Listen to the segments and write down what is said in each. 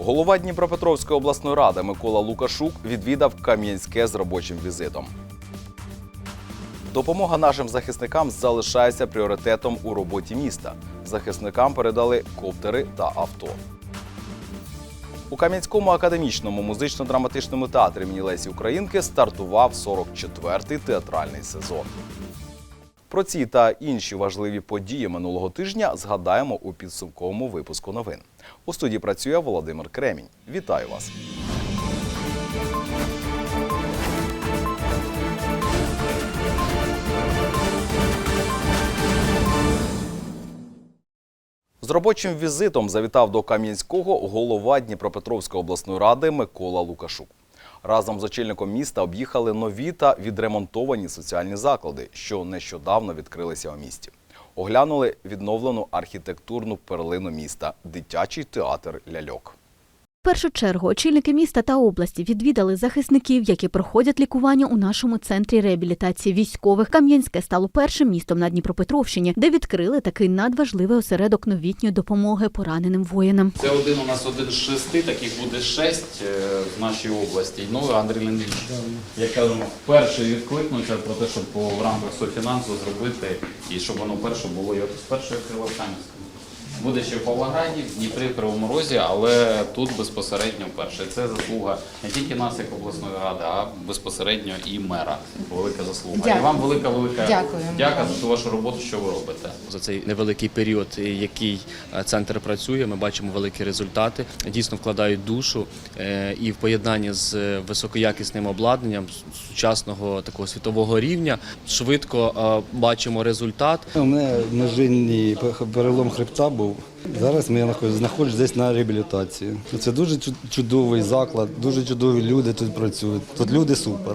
Голова Дніпропетровської обласної ради Микола Лукашук відвідав Кам'янське з робочим візитом. Допомога нашим захисникам залишається пріоритетом у роботі міста. Захисникам передали коптери та авто. У Кам'янському академічному музично-драматичному театрі імені Лесі Українки стартував 44-й театральний сезон. Про ці та інші важливі події минулого тижня згадаємо у підсумковому випуску новин. У студії працює Володимир Кремінь. Вітаю вас! З робочим візитом завітав до Кам'янського голова Дніпропетровської обласної ради Микола Лукашук. Разом з очільником міста об'їхали нові та відремонтовані соціальні заклади, що нещодавно відкрилися у місті. Оглянули відновлену архітектурну перлину міста дитячий театр ляльок. В першу чергу очільники міста та області відвідали захисників, які проходять лікування у нашому центрі реабілітації військових. Кам'янське стало першим містом на Дніпропетровщині, де відкрили такий надважливий осередок новітньої допомоги пораненим воїнам. Це один у нас один з шести, таких буде шесть е, в нашій області. Ну, Андрій Леонідович, я кажу, перший відкликнувся про те, щоб в рамках софінансу зробити і щоб воно перше було. Я з першої відкрила в Кам'янському. Буде ще в Павлограді, в Дніпрі, в Кривому Розі, але тут безпосередньо вперше. Це заслуга не тільки нас, як обласної ради, а безпосередньо і мера. Велика заслуга. І вам велика велика Дякую. дяка за ту вашу роботу, що ви робите. За цей невеликий період, е, який е, центр працює, ми бачимо великі результати. Дійсно вкладають душу е, і в поєднанні з високоякісним обладнанням сучасного такого світового рівня. Швидко бачимо результат. У мене ножинний перелом хребта був. show. Зараз я знаходжусь- десь на реабілітації. Це дуже чудовий заклад, дуже чудові люди тут працюють. Тут люди супер.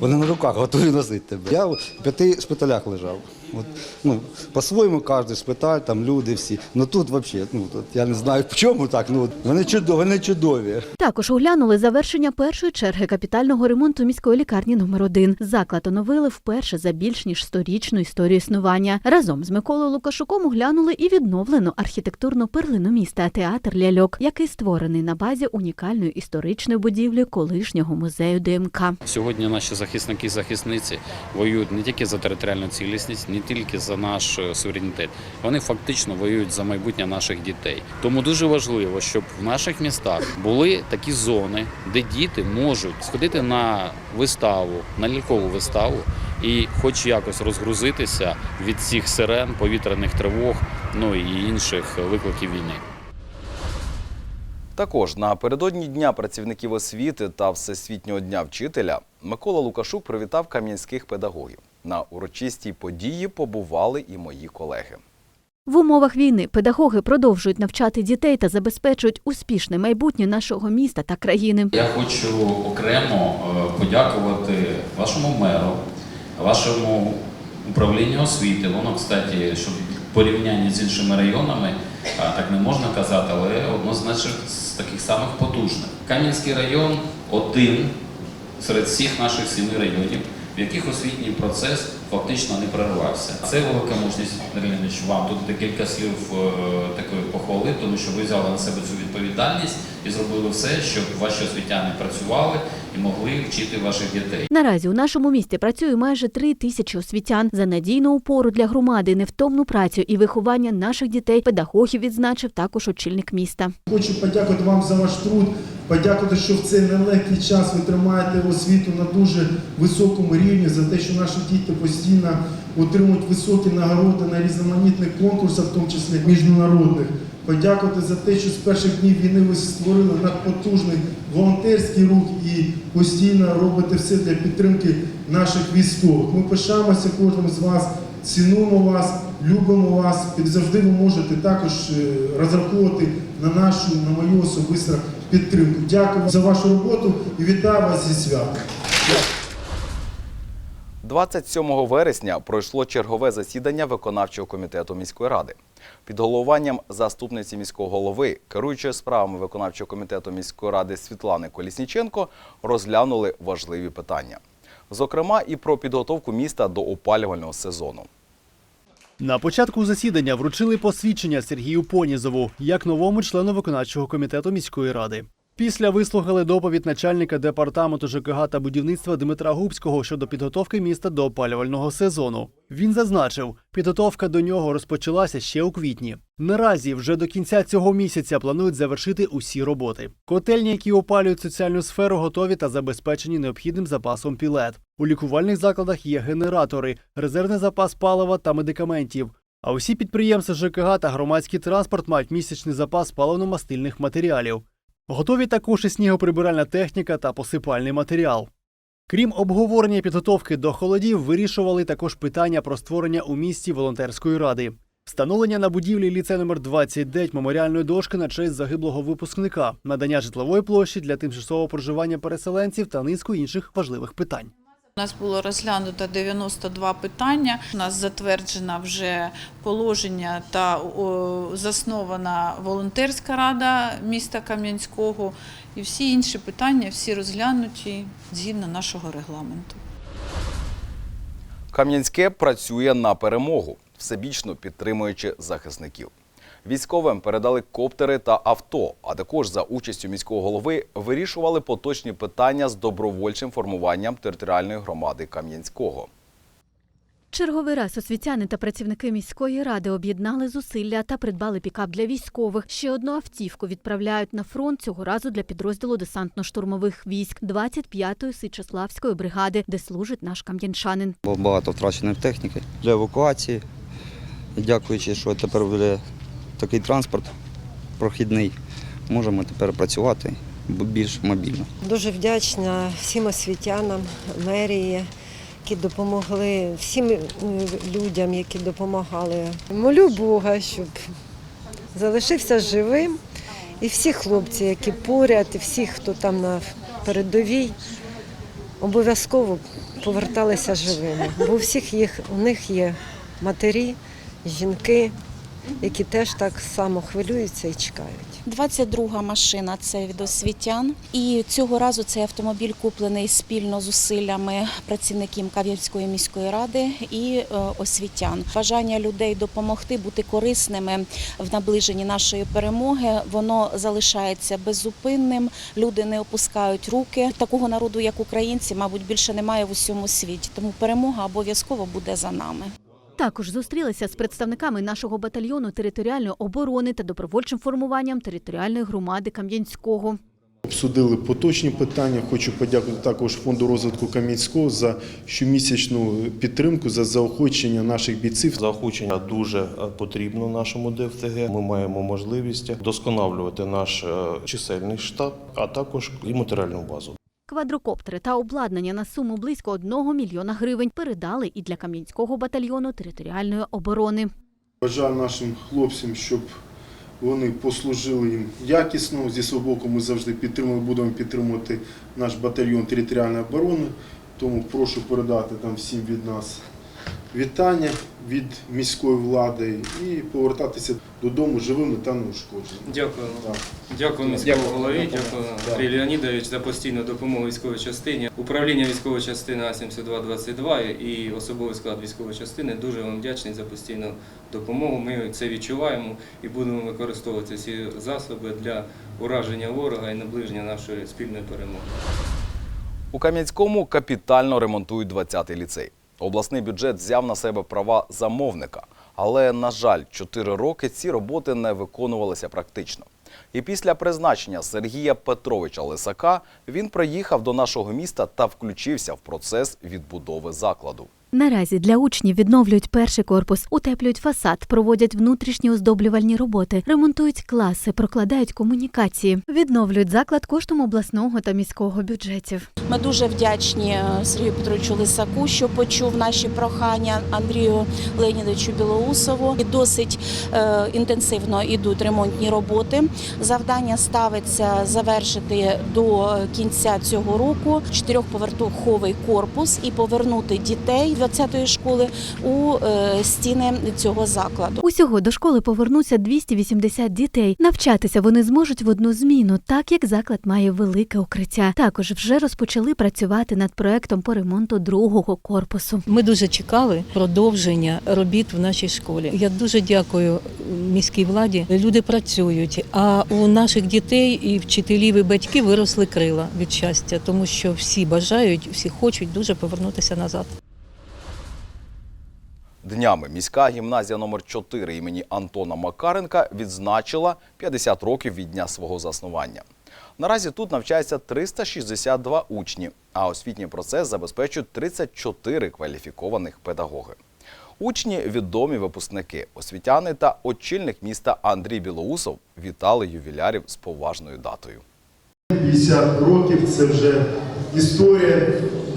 Вони на руках готові носити тебе. Я в п'яти шпиталях лежав. От, ну, по-своєму кожен шпиталь, там люди всі. Ну тут взагалі, ну тут я не знаю в чому так. Ну вони чудові, вони чудові. Також оглянули завершення першої черги капітального ремонту міської лікарні номер 1 Заклад оновили вперше за більш ніж сторічну історію існування. Разом з Миколою Лукашуком оглянули і відновлену архітектурну перлину міста театр ляльок, який створений на базі унікальної історичної будівлі колишнього музею ДМК. Сьогодні наші захисники і захисниці воюють не тільки за територіальну цілісність, не тільки за наш е, суверенітет. Вони фактично воюють за майбутнє наших дітей. Тому дуже важливо, щоб в наших містах були такі зони, де діти можуть сходити на виставу, на лялькову виставу і, хоч якось, розгрузитися від цих сирен, повітряних тривог, ну і інших викликів війни. Також напередодні Дня працівників освіти та Всесвітнього дня вчителя Микола Лукашук привітав кам'янських педагогів. На урочистій події побували і мої колеги. В умовах війни педагоги продовжують навчати дітей та забезпечують успішне майбутнє нашого міста та країни. Я хочу окремо е, подякувати вашому меру, вашому управлінню освіти. Воно, кстати, щоб в порівнянні з іншими районами, так не можна казати, але однозначно з таких самих потужних. Кам'янський район один серед всіх наших семи районів, в яких освітній процес фактично не перервався. Це велика мужність, Андрій вам тут декілька слів е, такої похвали, тому що ви взяли на себе цю відповідальність і зробили все, щоб ваші освітяни працювали і могли вчити ваших дітей. Наразі у нашому місті працює майже три тисячі освітян за надійну опору для громади, невтомну працю і виховання наших дітей. Педагогів відзначив також очільник міста. Хочу подякувати вам за ваш труд, подякувати, що в цей нелегкий час ви тримаєте освіту на дуже високому рівні, за те, що наші діти постійно отримують високі нагороди на різноманітних конкурсах, в тому числі міжнародних. Подякувати за те, що з перших днів війни ви створили надпотужний волонтерський рух і постійно робите все для підтримки наших військових. Ми пишаємося кожним з вас, цінуємо вас, любимо вас. І завжди ви можете також е, розраховувати на нашу, на мою особисту підтримку. Дякую за вашу роботу і вітаю вас зі святом. 27 вересня пройшло чергове засідання виконавчого комітету міської ради. Під головуванням заступниці міського голови, керуючої справами виконавчого комітету міської ради Світлани Колісніченко, розглянули важливі питання. Зокрема, і про підготовку міста до опалювального сезону. На початку засідання вручили посвідчення Сергію Понізову як новому члену виконавчого комітету міської ради. Після вислухали доповідь начальника департаменту ЖКГ та будівництва Дмитра Губського щодо підготовки міста до опалювального сезону. Він зазначив, підготовка до нього розпочалася ще у квітні. Наразі вже до кінця цього місяця планують завершити усі роботи. Котельні, які опалюють соціальну сферу, готові та забезпечені необхідним запасом пілет. У лікувальних закладах є генератори, резервний запас палива та медикаментів. А усі підприємства ЖКГ та громадський транспорт мають місячний запас паливно-мастильних матеріалів. Готові також і снігоприбиральна техніка та посипальний матеріал. Крім обговорення підготовки до холодів, вирішували також питання про створення у місті волонтерської ради, встановлення на будівлі ліце номер 29 меморіальної дошки на честь загиблого випускника, надання житлової площі для тимчасового проживання переселенців та низку інших важливих питань. У нас було розглянуто 92 питання. У нас затверджено вже положення та заснована волонтерська рада міста Кам'янського. І всі інші питання всі розглянуті згідно нашого регламенту. Кам'янське працює на перемогу, всебічно підтримуючи захисників. Військовим передали коптери та авто, а також за участю міського голови вирішували поточні питання з добровольчим формуванням територіальної громади Кам'янського. Черговий раз освітяни та працівники міської ради об'єднали зусилля та придбали пікап для військових. Ще одну автівку відправляють на фронт цього разу для підрозділу десантно-штурмових військ 25-ї Сичеславської бригади, де служить наш кам'янчанин. Було багато втраченої техніки для евакуації. Дякуючи, що тепер буде такий транспорт прохідний, можемо тепер працювати більш мобільно. Дуже вдячна всім освітянам, мерії, які допомогли, всім людям, які допомагали. Молю Бога, щоб залишився живим. І всі хлопці, які поряд, і всі, хто там на передовій, обов'язково поверталися живими. Бо у всіх їх, у них є матері, жінки, які теж так само хвилюються і чекають. 22 машина це від освітян. І цього разу цей автомобіль куплений спільно з усиллями працівників Кав'ярської міської ради і е, освітян. Бажання людей допомогти бути корисними в наближенні нашої перемоги. Воно залишається беззупинним. Люди не опускають руки. Такого народу, як українці, мабуть, більше немає в усьому світі. Тому перемога обов'язково буде за нами. Також зустрілися з представниками нашого батальйону територіальної оборони та добровольчим формуванням територіальної громади Кам'янського. Обсудили поточні питання. Хочу подякувати також фонду розвитку Кам'янського за щомісячну підтримку, за заохочення наших бійців. Заохочення дуже е, потрібно нашому ДФТГ. Ми маємо можливість вдосконалювати наш е, чисельний штаб, а також і матеріальну базу. Квадрокоптери та обладнання на суму близько 1 мільйона гривень передали і для Кам'янського батальйону територіальної оборони. Бажаю нашим хлопцям, щоб вони послужили їм якісно. Зі свого боку ми завжди підтримуємо, будемо підтримувати наш батальйон територіальної оборони. Тому прошу передати там всім від нас вітання від міської влади і повертатися додому живими та неушкодженими. Дякую. Так. Дякую міському голові, дякую Андрій Леонідович за постійну допомогу військовій частині. Управління військової частини А-7222 і особовий склад військової частини дуже вам вдячний за постійну допомогу. Ми це відчуваємо і будемо використовувати ці засоби для ураження ворога і наближення нашої спільної перемоги. У Кам'янському капітально ремонтують 20-й ліцей. Обласний бюджет взяв на себе права замовника, але, на жаль, 4 роки ці роботи не виконувалися практично. І після призначення Сергія Петровича Лисака він приїхав до нашого міста та включився в процес відбудови закладу. Наразі для учнів відновлюють перший корпус, утеплюють фасад, проводять внутрішні оздоблювальні роботи, ремонтують класи, прокладають комунікації, відновлюють заклад коштом обласного та міського бюджетів. Ми дуже вдячні е, Сергію Петровичу Лисаку, що почув наші прохання Андрію Леонідовичу Білоусову. І досить е, інтенсивно йдуть ремонтні роботи. Завдання ставиться завершити до кінця цього року чотирьохповерховий корпус і повернути дітей 20-ї школи у е, стіни цього закладу. Усього до школи повернуться 280 дітей. Навчатися вони зможуть в одну зміну, так як заклад має велике укриття. Також вже розпочали працювати над проектом по ремонту другого корпусу. Ми дуже чекали продовження робіт в нашій школі. Я дуже дякую міській владі. Люди працюють, а у наших дітей і вчителів, і батьків виросли крила від щастя, тому що всі бажають, всі хочуть дуже повернутися назад. Днями міська гімназія номер 4 імені Антона Макаренка відзначила 50 років від дня свого заснування. Наразі тут навчається 362 учні, а освітній процес забезпечують 34 кваліфікованих педагоги. Учні відомі випускники, освітяни та очільник міста Андрій Білоусов вітали ювілярів з поважною датою. 50 років це вже історія.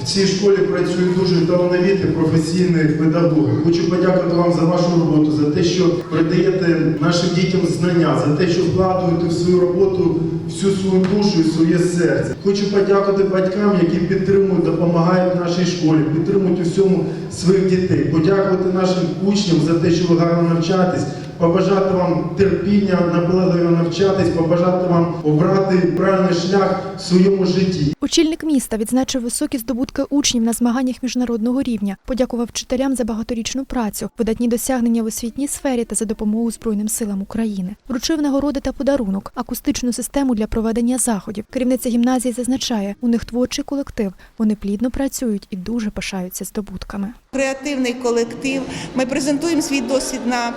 В цій школі працюють дуже талановиті професійні педагоги. Хочу подякувати вам за вашу роботу, за те, що передаєте нашим дітям знання, за те, що вкладуєте в свою роботу всю свою душу і своє серце. Хочу подякувати батькам, які підтримують, допомагають нашій школі, підтримують у всьому своїх дітей. Подякувати нашим учням за те, що ви гарно навчаєтесь. Побажати вам терпіння, наполегливо навчатись, побажати вам обрати правильний шлях в своєму житті. Очільник міста відзначив високі здобутки учнів на змаганнях міжнародного рівня, подякував вчителям за багаторічну працю, видатні досягнення в освітній сфері та за допомогу Збройним силам України. Вручив нагороди та подарунок, акустичну систему для проведення заходів. Керівниця гімназії зазначає, у них творчий колектив. Вони плідно працюють і дуже пишаються здобутками. Креативний колектив. Ми презентуємо свій досвід на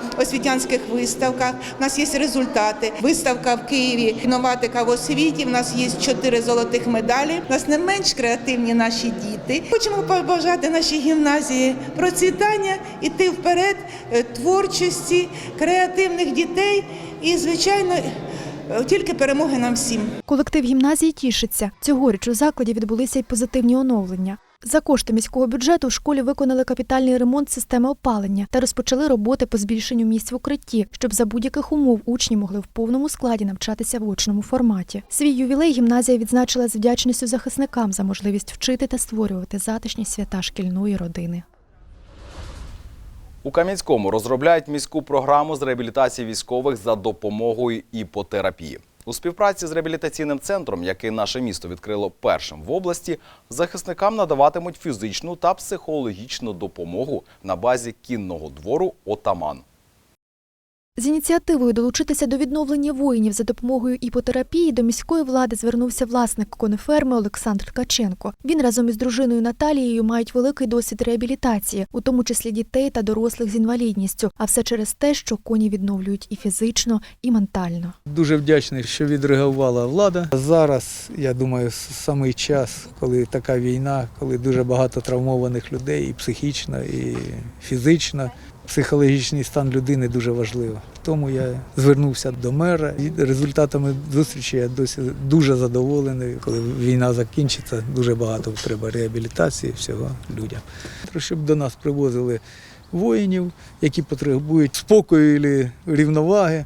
освітянських виставках. У нас є результати. Виставка в Києві інноватика в освіті. У нас є чотири золотих медалі. У нас не менш креативні наші діти. Хочемо побажати нашій гімназії процвітання, іти вперед, е, творчості, креативних дітей і, звичайно, е, тільки перемоги нам всім. Колектив гімназії тішиться. Цьогоріч у закладі відбулися й позитивні оновлення. За кошти міського бюджету в школі виконали капітальний ремонт системи опалення та розпочали роботи по збільшенню місць в укритті, щоб за будь-яких умов учні могли в повному складі навчатися в очному форматі. Свій ювілей гімназія відзначила з вдячністю захисникам за можливість вчити та створювати затишні свята шкільної родини. У Кам'янському розробляють міську програму з реабілітації військових за допомогою іпотерапії. У співпраці з реабілітаційним центром, який наше місто відкрило першим в області, захисникам надаватимуть фізичну та психологічну допомогу на базі кінного двору Отаман. З ініціативою долучитися до відновлення воїнів за допомогою іпотерапії до міської влади звернувся власник конеферми Олександр Ткаченко. Він разом із дружиною Наталією мають великий досвід реабілітації, у тому числі дітей та дорослих з інвалідністю. А все через те, що коні відновлюють і фізично, і ментально. Дуже вдячний, що відреагувала влада. Зараз я думаю, самий час, коли така війна, коли дуже багато травмованих людей, і психічно, і фізично. Психологічний стан людини дуже важливо. Тому я звернувся до мера і результатами зустрічі я досі дуже задоволений. Коли війна закінчиться, дуже багато треба реабілітації всього людям. Щоб до нас привозили воїнів, які потребують спокою і рівноваги.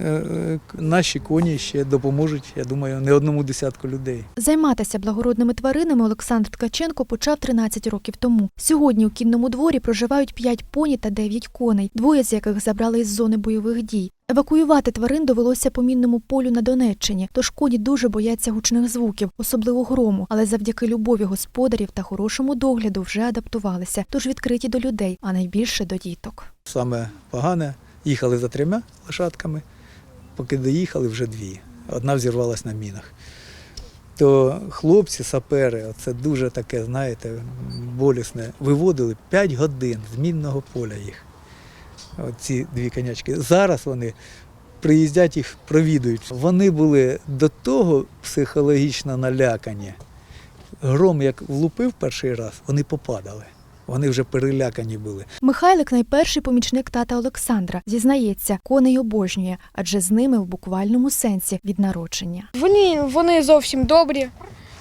Е, Наші коні ще допоможуть, я думаю, не одному десятку людей. Займатися благородними тваринами Олександр Ткаченко почав 13 років тому. Сьогодні у кінному дворі проживають 5 поні та 9 коней, двоє з яких забрали із зони бойових дій. Евакуювати тварин довелося по мінному полю на Донеччині, тож коні дуже бояться гучних звуків, особливо грому, але завдяки любові господарів та хорошому догляду вже адаптувалися, тож відкриті до людей, а найбільше до діток. Саме погане, їхали за трьома лошадками, поки доїхали вже дві. Одна взірвалась на мінах. То хлопці, сапери, це дуже таке, знаєте, болісне. Виводили 5 годин з мінного поля їх. Ці дві конячки. Зараз вони приїздять їх провідують. Вони були до того психологічно налякані. Гром, як влупив перший раз, вони попадали. Вони вже перелякані були. Михайлик найперший помічник тата Олександра. Зізнається, коней обожнює, адже з ними в буквальному сенсі від народження. Вони, вони зовсім добрі,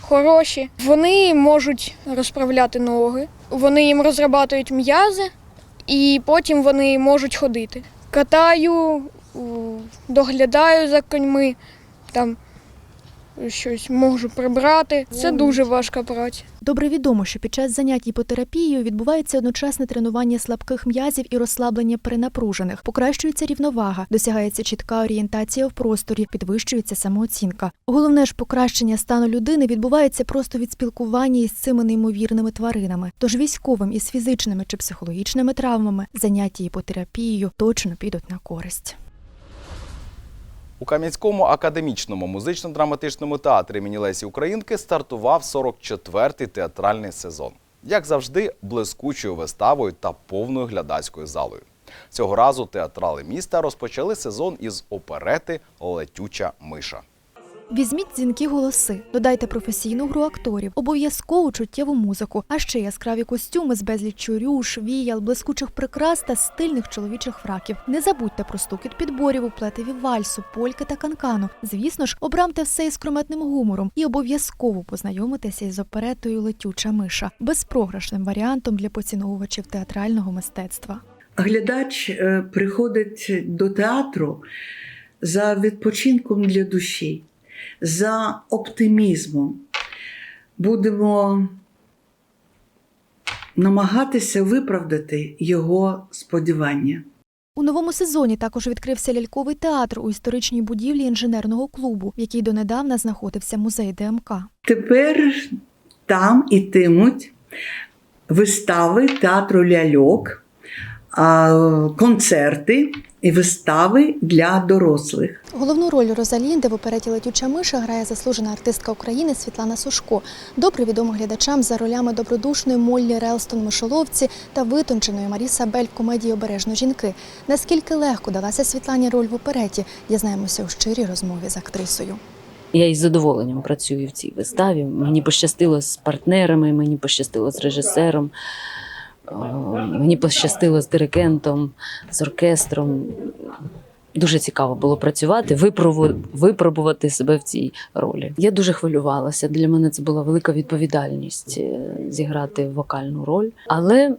хороші. Вони можуть розправляти ноги, вони їм розрабатують м'язи, і потім вони можуть ходити. Катаю, доглядаю за коньми, там щось можу прибрати. Це дуже важка праця. Добре відомо, що під час занять іпотерапією відбувається одночасне тренування слабких м'язів і розслаблення перенапружених, покращується рівновага, досягається чітка орієнтація в просторі, підвищується самооцінка. Головне ж покращення стану людини відбувається просто від спілкування із цими неймовірними тваринами. Тож військовим із фізичними чи психологічними травмами заняття іпотерапією точно підуть на користь. У Кам'янському академічному музично-драматичному театрі імені Лесі Українки стартував 44-й театральний сезон. Як завжди, блискучою виставою та повною глядацькою залою. Цього разу театрали міста розпочали сезон із оперети Летюча миша. Візьміть дзвінки голоси, додайте професійну гру акторів, обов'язкову чуттєву музику, а ще яскраві костюми з безліччю рюш, віял, блискучих прикрас та стильних чоловічих фраків. Не забудьте про стукіт підборів у плетеві вальсу, польки та канкану. Звісно ж, обрамте все із крометним гумором і обов'язково познайомитеся із оперетою Летюча миша безпрограшним варіантом для поціновувачів театрального мистецтва. Глядач е, приходить до театру за відпочинком для душі, за оптимізмом. Будемо намагатися виправдати його сподівання. У новому сезоні також відкрився ляльковий театр у історичній будівлі інженерного клубу, в якій донедавна знаходився музей ДМК. Тепер там ітимуть вистави театру ляльок, концерти і вистави для дорослих. Головну роль Розалінди в опереті Летюча миша грає заслужена артистка України Світлана Сушко, добре відома глядачам за ролями добродушної Моллі Релстон Мишоловці та витонченої Маріса Бель в комедії Обережно жінки. Наскільки легко далася Світлані роль в опереті, дізнаємося у щирій розмові з актрисою. Я із задоволенням працюю в цій виставі. Мені пощастило з партнерами, мені пощастило з режисером, мені пощастило з диригентом, з оркестром. Дуже цікаво було працювати, випробувати себе в цій ролі. Я дуже хвилювалася. Для мене це була велика відповідальність е, зіграти вокальну роль. Але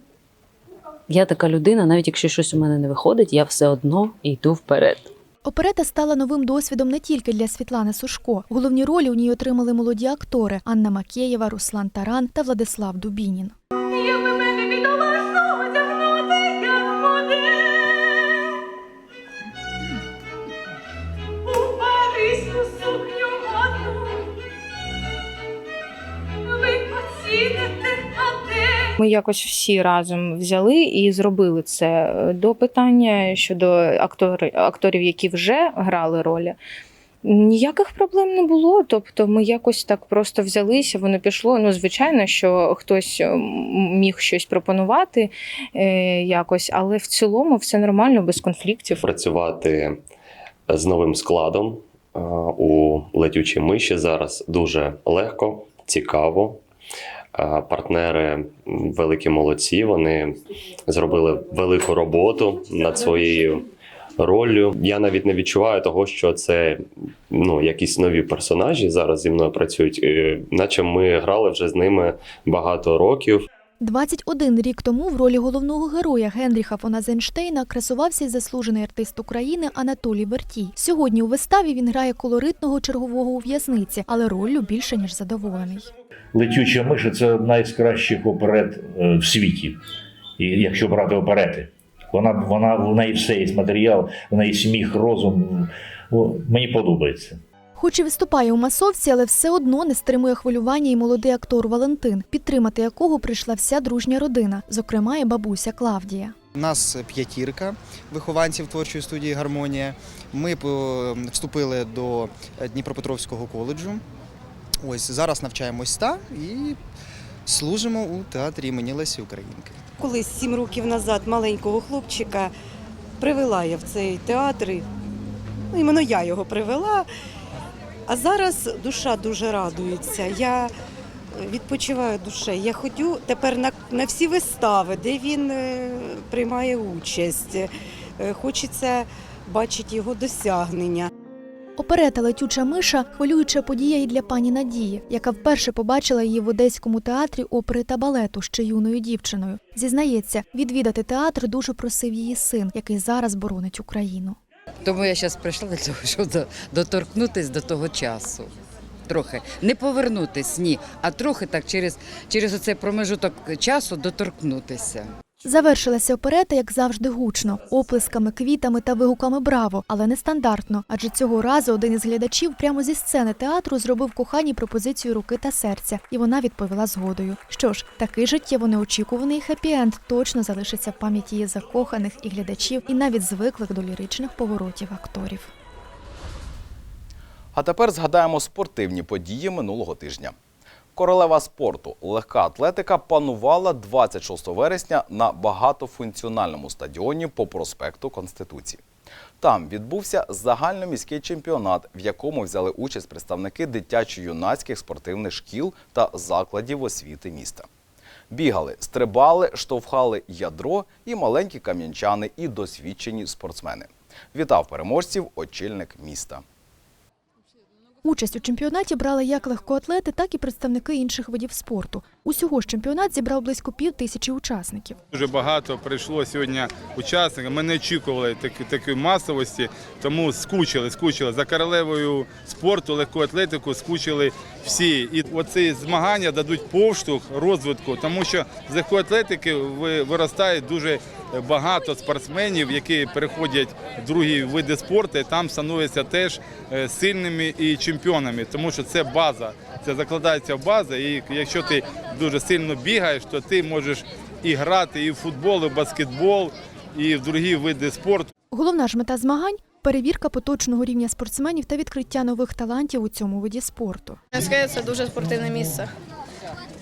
я така людина, навіть якщо щось у мене не виходить, я все одно йду вперед. Оперета стала новим досвідом не тільки для Світлани Сушко. Головні ролі у ній отримали молоді актори Анна Макеєва, Руслан Таран та Владислав Дубінін. Ми якось всі разом взяли і зробили це до питання щодо актори, акторів, які вже грали ролі. Ніяких проблем не було. Тобто ми якось так просто взялися, воно пішло. Ну, звичайно, що хтось міг щось пропонувати е, якось, але в цілому все нормально, без конфліктів. працювати з новим складом у летючій миші зараз дуже легко, цікаво. Партнери великі молодці. Вони зробили велику роботу над своєю роллю. Я навіть не відчуваю того, що це ну, якісь нові персонажі зараз зі мною працюють, е, наче ми грали вже з ними багато років. 21 рік тому в ролі головного героя Генріха фон Азенштейна красувався й заслужений артист України Анатолій Вертій. Сьогодні у виставі він грає колоритного чергового у в'язниці, але роллю більше ніж задоволений. Летюча миша це одна із кращих оперет е, в світі. І якщо брати оперети, вона, вона в неї все є матеріал, в неї сміх, розум. Мені подобається. Хоч і виступає у масовці, але все одно не стримує хвилювання і молодий актор Валентин, підтримати якого прийшла вся дружня родина, зокрема і бабуся Клавдія. У нас п'ятірка вихованців творчої студії Гармонія. Ми вступили до Дніпропетровського коледжу. Ось зараз навчаємось ста і служимо у театрі імені Лесі Українки. Колись сім років назад маленького хлопчика привела я в цей театр. Ну, іменно я його привела. А зараз душа дуже радується. Я відпочиваю душею. Я ходю тепер на, на всі вистави, де він е, приймає участь. Е, Хочеться бачити його досягнення. Оперета Летюча миша хвилююча подія і для пані Надії, яка вперше побачила її в одеському театрі опери та балету ще юною дівчиною. Зізнається, відвідати театр дуже просив її син, який зараз боронить Україну. Тому я зараз прийшла для того, щоб доторкнутися до того часу. трохи. Не повернутись, ні, а трохи так через, через оцей промежуток часу доторкнутися. Завершилася оперета, як завжди, гучно, оплесками, квітами та вигуками браво, але нестандартно. Адже цього разу один із глядачів прямо зі сцени театру зробив коханій пропозицію руки та серця, і вона відповіла згодою. Що ж, такий життєво неочікуваний хеппі-енд точно залишиться в пам'яті її закоханих і глядачів, і навіть звиклих до ліричних поворотів акторів. А тепер згадаємо спортивні події минулого тижня. Королева спорту легка атлетика панувала 26 вересня на багатофункціональному стадіоні по проспекту Конституції. Там відбувся загальноміський чемпіонат, в якому взяли участь представники дитячо-юнацьких спортивних шкіл та закладів освіти міста. Бігали, стрибали, штовхали ядро і маленькі кам'янчани, і досвідчені спортсмени. Вітав переможців очільник міста. Участь у чемпіонаті брали як легкоатлети, так і представники інших видів спорту. Усього ж чемпіонат зібрав близько пів тисячі учасників. Дуже багато прийшло сьогодні учасників. Ми не очікували такої масовості, тому скучили, скучили за королевою спорту, легку атлетику, скучили всі. І оці змагання дадуть повштовх розвитку, тому що з легкої атлетики виростає дуже багато спортсменів, які переходять в другі види спорту, там становляться теж е, сильними і чемпіонами, тому що це база. Це закладається в база, і якщо ти дуже сильно бігаєш, то ти можеш і грати і в футбол, і в баскетбол, і в другі види спорту. Головна ж мета змагань перевірка поточного рівня спортсменів та відкриття нових талантів у цьому виді спорту. СК це дуже спортивне місце.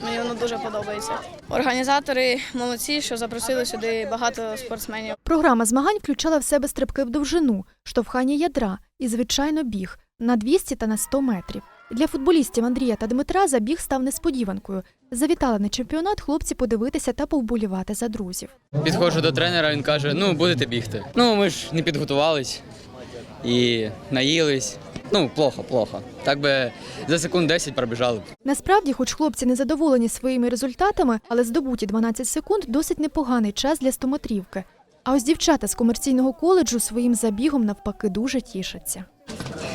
Мені воно дуже подобається. Організатори молодці, що запросили сюди багато спортсменів. Програма змагань включала в себе стрибки в довжину, штовхання ядра і, звичайно, біг на 200 та на 100 метрів. Для футболістів Андрія та Дмитра забіг став несподіванкою. Завітали на чемпіонат хлопці подивитися та повболівати за друзів. Підходжу до тренера, він каже: ну будете бігти. Ну ми ж не підготувались і наїлись. Ну, плохо, плохо. Так би за секунд 10 пробіжали. б. Насправді, хоч хлопці не задоволені своїми результатами, але здобуті 12 секунд досить непоганий час для стометрівки. А ось дівчата з комерційного коледжу своїм забігом навпаки дуже тішаться.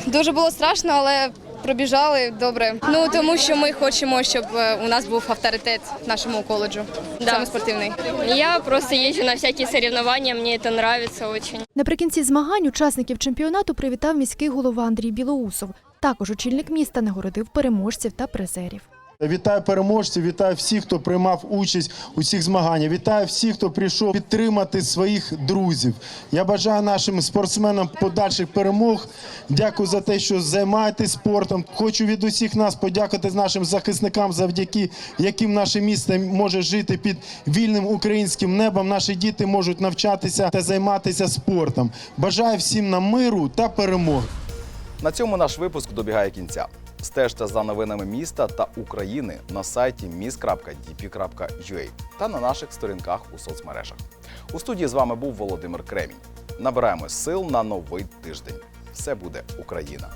Дуже було страшно, але пробіжали добре. Ну тому що ми хочемо, щоб е, у нас був авторитет в нашому коледжу. Саме спортивний. Я просто езжу на всякие соревнования, мне это нравится очень. Наприкінці змагань учасників чемпіонату привітав міський голова Андрій Білоусов. Також очільник міста нагородив переможців та призерів. Вітаю переможців, вітаю всіх, хто приймав участь у цих змаганнях. Вітаю всіх, хто прийшов підтримати своїх друзів. Я бажаю нашим спортсменам подальших перемог. Дякую за те, що займаєтесь спортом. Хочу від усіх нас подякувати нашим захисникам, завдяки яким наше місто може жити під вільним українським небом. Наші діти можуть навчатися та займатися спортом. Бажаю всім нам миру та перемоги. На цьому наш випуск добігає кінця. Стежте за новинами міста та України на сайті mis.dp.ua та на наших сторінках у соцмережах. У студії з вами був Володимир Кремінь. Набираємо сил на новий тиждень. Все буде Україна!